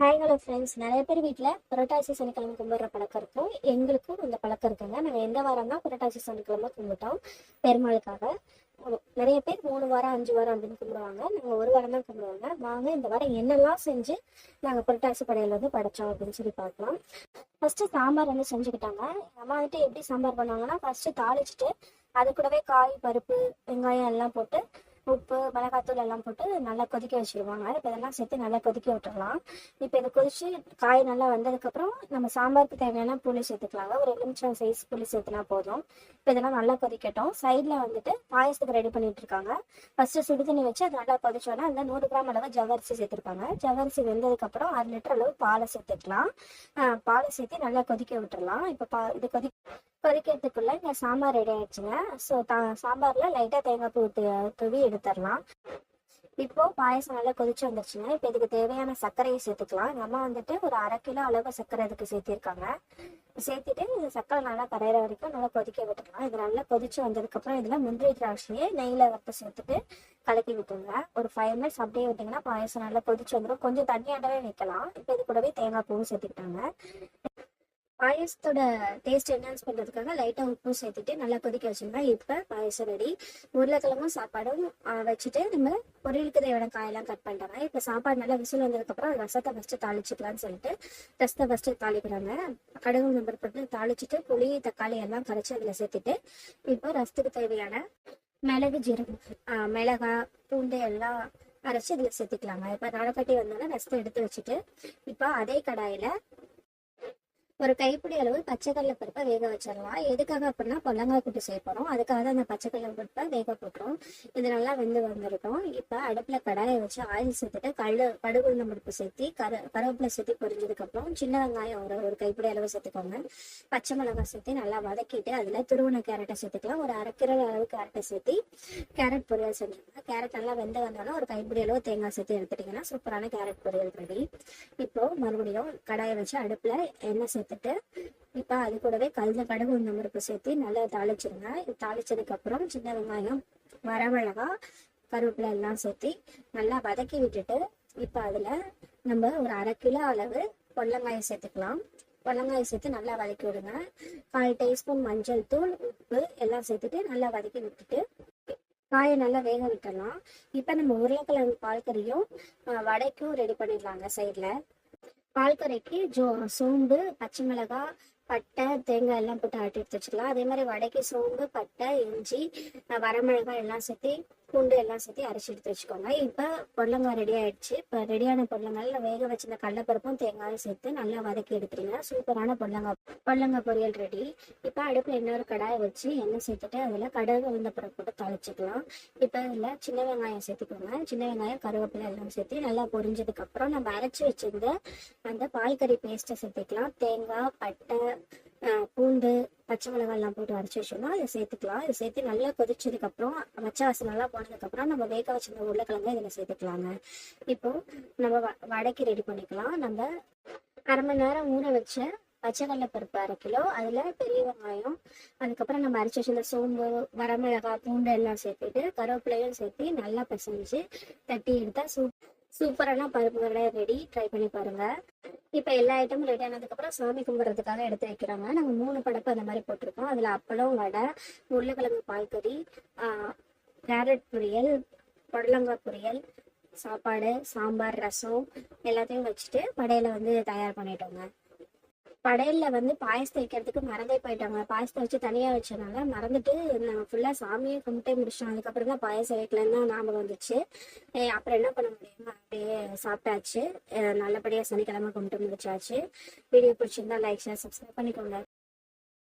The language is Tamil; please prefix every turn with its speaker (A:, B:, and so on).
A: ஹாய் ஹலோ ஃப்ரெண்ட்ஸ் நிறைய பேர் வீட்டில் புரட்டாசி சனிக்கிழமை கும்பிட்ற பழக்கம் இருக்கும். எங்களுக்கும் அந்த பழக்கம் இருக்குங்க. நாங்கள் எந்த வாரம் தான் புரட்டாசி சனிக்கிழமை கும்பிட்டோம். பெருமாளுக்காக. நிறைய பேர் மூணு வாரம் அஞ்சு வாரம் அப்படின்னு கும்பிடுவாங்க. நாங்கள் ஒரு வாரம் தான் கும்பிடுவாங்க. வாங்க இந்த வாரம் என்னெல்லாம் செஞ்சு நாங்கள் புரட்டாசி படையில வந்து படைச்சோம் அப்படின்னு சொல்லி பார்க்கலாம். ஃபர்ஸ்ட் சாம்பார் வந்து செஞ்சுக்கிட்டாங்க. அம்மா வந்துட்டு எப்படி சாம்பார் பண்ணாங்கன்னா ஃபர்ஸ்ட் தாளிச்சிட்டு அது கூடவே காய் பருப்பு வெங்காயம் எல்லாம் போட்டு உப்பு மிளகாத்தூள் எல்லாம் போட்டு நல்லா கொதிக்க வச்சுருவாங்க இப்போ இதெல்லாம் சேர்த்து நல்லா கொதிக்க விட்டுடலாம் இப்போ இதை கொதிச்சு காய் நல்லா வந்ததுக்கப்புறம் நம்ம சாம்பாருக்கு தேவையான புளி சேர்த்துக்கலாங்க. ஒரு எலுமிச்சம் சைஸ் புளி சேர்த்துனா போதும். இப்போ இதெல்லாம் நல்லா கொதிக்கட்டும். சைடில் வந்துட்டு பாயசத்துக்கு ரெடி பண்ணிட்டு இருக்காங்க. ஃபர்ஸ்ட் சுடு தண்ணி வச்சு அது நல்லா கொதிச்சோன்னா அந்த நூறு கிராம் அளவு ஜவரிசி சேர்த்துருப்பாங்க. ஜவரிசி வெந்ததுக்கப்புறம் அரை லிட்டர் அளவு பாலை சேர்த்துக்கலாம். பாலை சேர்த்து நல்லா கொதிக்க விட்டுடலாம் இப்போ பா இது கொதி கொதிக்கிறதுக்குள்ள இங்கே சாம்பார் ரெடி ஆயிடுச்சுங்க. ஸோ தா சாம்பாரில் லைட்டாக தேங்காய் பூ துவி தூவி எடுத்துடலாம். இப்போ பாயசம் நல்லா கொதிச்சு வந்துருச்சுங்க. இப்போ இதுக்கு தேவையான சர்க்கரையை சேர்த்துக்கலாம். எங்கள் அம்மா வந்துட்டு ஒரு அரை கிலோ அளவு சர்க்கரை இதுக்கு சேர்த்திருக்காங்க. சேர்த்துட்டு இந்த சர்க்கரை நல்லா கரையிற வரைக்கும் நல்லா கொதிக்க விட்டுக்கலாம். இது நல்லா கொதிச்சு வந்ததுக்கப்புறம் இதில் முந்திரி திராட்சையை நெய்யில் வறுத்து சேர்த்துட்டு கலக்கி விட்டுருங்க. ஒரு ஃபைவ் மினிட்ஸ் அப்படியே விட்டிங்கன்னா பாயசம் நல்லா கொதிச்சு வந்துடும் கொஞ்சம் தண்ணியாட்டவே வைக்கலாம். இப்போ இது கூடவே தேங்காய் பூவும் சேர்த்துக்கிட்டாங்க. பாயசத்தோட டேஸ்ட் என்ஹான்ஸ் பண்ணுறதுக்காக லைட்டாக உப்பு சேர்த்துட்டு நல்லா கொதிக்க வச்சிருந்தா இப்போ பாயசம் ரெடி உருளைக்கிழங்கும் சாப்பாடும் வச்சுட்டு நம்ம பொரியலுக்கு தேவையான காயெல்லாம் கட் பண்ணுறாங்க இப்போ சாப்பாடு நல்லா விசில் வந்ததுக்கப்புறம் ரசத்தை ஃபஸ்ட்டு தாளிச்சிக்கலாம்னு சொல்லிட்டு ரசத்தை ஃபஸ்ட்டு தாளிக்கிறாங்க. கடுகு நம்பர் போட்டு தாளிச்சிட்டு புளி தக்காளி எல்லாம் கரைச்சி அதில் சேர்த்துட்டு இப்போ ரசத்துக்கு தேவையான மிளகு ஜீரகம் மிளகாய் மிளகா பூண்டு எல்லாம் அரைச்சி இதில் சேர்த்துக்கலாங்க. இப்போ நடக்கட்டி வந்தோன்னா ரசத்தை எடுத்து வச்சுட்டு இப்போ அதே கடாயில் ஒரு கைப்பிடி அளவு பச்சைக்கடலை பருப்பை வேக வச்சிடலாம். எதுக்காக அப்படின்னா பொல்லங்காய் கூட்டு போகிறோம் அதுக்காக தான் அந்த பச்சைக்கடலை பருப்பை வேக போட்டுரும் இது நல்லா வெந்து வந்துருக்கும். இப்போ அடுப்பில் கடாயை வச்சு ஆயில் சேர்த்துட்டு கடு கடுகு உளுந்தம் பருப்பு சேர்த்து கரு கருவேப்பிலை சேர்த்து பொரிஞ்சதுக்கப்புறம் சின்ன வெங்காயம் ஒரு ஒரு கைப்பிடி அளவு சேர்த்துக்கோங்க. பச்சை மிளகாய் சேர்த்து நல்லா வதக்கிட்டு அதில் துருவன கேரட்டை சேர்த்துக்கலாம். ஒரு அரை கிலோ அளவு கேரட்டை சேர்த்து கேரட் பொரியல் செஞ்சுக்கோங்க கேரட் நல்லா வெந்து வந்தோன்னா ஒரு கைப்பிடி அளவு தேங்காய் சேர்த்து எடுத்துட்டிங்கன்னா சூப்பரான கேரட் பொரியல் ரெடி. இப்போது மறுபடியும் கடாயை வச்சு அடுப்பில் எண்ணெய் சேர்த்து சேர்த்துட்டு இப்போ அது கூடவே கலந்த கடுகு உளுந்தம் பருப்பு சேர்த்து நல்லா தாளிச்சிருங்க. தாளிச்சதுக்கு அப்புறம் சின்ன வெங்காயம் வரமிளகா கருவேப்பிலை எல்லாம் சேர்த்து நல்லா வதக்கி விட்டுட்டு இப்போ அதில் நம்ம ஒரு அரை கிலோ அளவு பொல்லங்காயம் சேர்த்துக்கலாம். பொல்லங்காயம் சேர்த்து நல்லா வதக்கி விடுங்க. கால் டீஸ்பூன் மஞ்சள் தூள் உப்பு எல்லாம் சேர்த்துட்டு நல்லா வதக்கி விட்டுட்டு காயை நல்லா வேக விட்டுடலாம். இப்போ நம்ம உருளைக்கிழங்கு பால் கறியும் வடைக்கும் ரெடி பண்ணிடலாங்க சைடில் பால் ஜோ சோம்பு பச்சை மிளகாய் பட்டை தேங்காய் எல்லாம் போட்டு ஆட்டி எடுத்து வச்சுக்கலாம். அதே மாதிரி வடைக்கு சோம்பு பட்டை இஞ்சி வரமிளகாய் எல்லாம் சேர்த்து பூண்டு எல்லாம் சேர்த்து அரைச்சி எடுத்து வச்சுக்கோங்க. இப்போ பொடலங்காய் ரெடி ஆயிடுச்சு. இப்போ ரெடியான பொடலங்காயில் வேக வச்சிருந்த கடலப்பருப்பும் தேங்காயும் சேர்த்து நல்லா வதக்கி எடுத்துருங்க. சூப்பரான பொடலங்காய் பொடலங்காய் பொரியல் ரெடி இப்போ அடுப்பில் இன்னொரு கடாயை வச்சு எண்ணெய் சேர்த்துட்டு அதில் கடுகு உளுந்த பருப்பு போட்டு தாளிச்சிக்கலாம். இப்போ இதில் சின்ன வெங்காயம் சேர்த்துக்கோங்க. சின்ன வெங்காயம் கருவேப்பிலை எல்லாம் சேர்த்து நல்லா பொரிஞ்சதுக்கப்புறம் நம்ம அரைச்சி வச்சிருந்த அந்த பால் கறி பேஸ்ட்டை சேர்த்துக்கலாம். தேங்காய் பட்டை பூண்டு பச்சை மிளகாய் எல்லாம் போட்டு அரைச்சி வச்சோம்னா அதை சேர்த்துக்கலாம். இதை சேர்த்து நல்லா கொதிச்சதுக்கு அப்புறம் பச்சை வாசனை போனதுக்கப்புறம் நம்ம வேக வச்சிருந்த உருளைக்கிழங்கு இதில் சேர்த்துக்கலாங்க. இப்போ நம்ம வ- வடைக்கு ரெடி பண்ணிக்கலாம். நம்ம அரை மணி நேரம் ஊற வச்ச பச்சைக்கடலை பருப்பு அரை கிலோ அதில் பெரிய வெங்காயம் அதுக்கப்புறம் நம்ம அரைச்சி வச்சிருந்த சோம்பு வரமிளகாய் பூண்டு எல்லாம் சேர்த்துட்டு கருவேப்பிலையும் சேர்த்து நல்லா பிசைஞ்சு தட்டி எடுத்தால் சூப் சூப்பரான பருப்பு வடை ரெடி ட்ரை பண்ணி பாருங்க. இப்போ எல்லா ஐட்டமும் ரெடி ஆனதுக்கப்புறம் சாமி கும்பிட்றதுக்காக எடுத்து வைக்கிறாங்க. நாங்கள் மூணு படப்பு அந்த மாதிரி போட்டிருக்கோம். அதில் அப்பளம் வடை உருளைக்கிழங்கு பால்கறி கேரட் பொரியல் புடலங்காய் பொரியல் சாப்பாடு சாம்பார் ரசம் எல்லாத்தையும் வச்சுட்டு படையில வந்து தயார் பண்ணிட்டோங்க. படையல்ல வந்து பாயசத்தை வைக்கிறதுக்கு மறந்தே போயிட்டாங்க. பாயசத்தை வச்சு தனியா வச்சனால மறந்துட்டு நாங்கள் ஃபுல்லா சாமியை கும்பிட்டே முடிச்சோம் அதுக்கப்புறம் தான் பாயசம் வைக்கலன்னு தான் ஞாபகம் வந்துச்சு. அப்புறம் என்ன பண்ண முடியுமா? அப்படியே சாப்பிட்டாச்சு. நல்லபடியாக நல்லபடியா சனிக்கிழமை கும்பிட்டு முடிச்சாச்சு. வீடியோ பிடிச்சிருந்தா லைக் ஷேர் சப்ஸ்கிரைப் பண்ணிக்கோங்க.